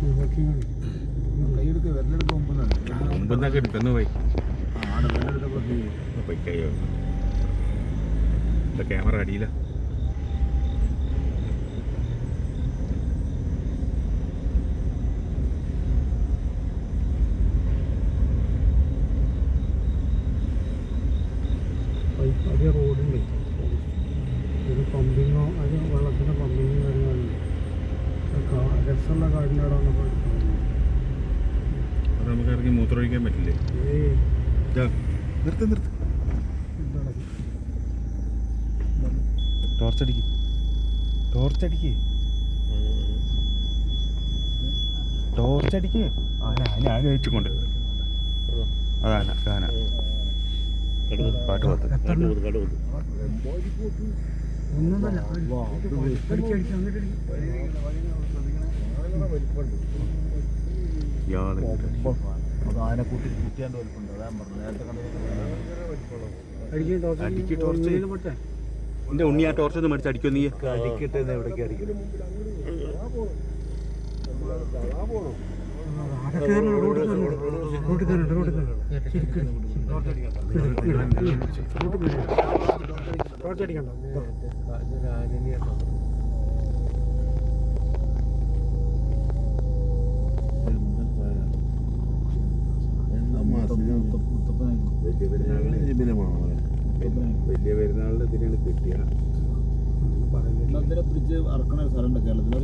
കൈയെടുക്ക് വിരലെടുക്ക് മുമ്പ് മുമ്പെന്നൊക്കെ എടുക്കുന്നു പോയി ആടെ വിരലെടുത്തപ്പോൾ പോയി കയ്യോ ക്യാമറ അടിയില്ല വലിയ റോഡുണ്ട്. അവിടെ വന്നപ്പോൾ അത്? നമുക്ക് ഇറങ്ങി മൂത്രമൊഴിക്കാൻ പറ്റില്ലേ? നിർത്ത് നിർത്ത്. എന്താണ്? ടോർച്ചടിക്ക് ടോർച്ചടിക്ക് ടോർച്ചടിക്ക് ആന ആന ആന വെച്ചുകൊണ്ട് അതാന ആന പാട്ട് പാത്ത് ഒന്നല്ല അടിക്കി ടോർച്ച് ടോർച്ച്. എന്റെ ഉണ്ണി ആ ടോർച്ച് ഒന്ന് മേടിച്ച് അടിക്കോ നീ അടിക്കട്ടെ എവിടേക്ക് അടിക്കും ആടെ കയറണം വലിയ പെരുന്നാളിന്റെ ഇതിനാണ് കിട്ടിയ പിടിച്ച് അറക്കണ സ്ഥലമുണ്ട് കേരളത്തിൽ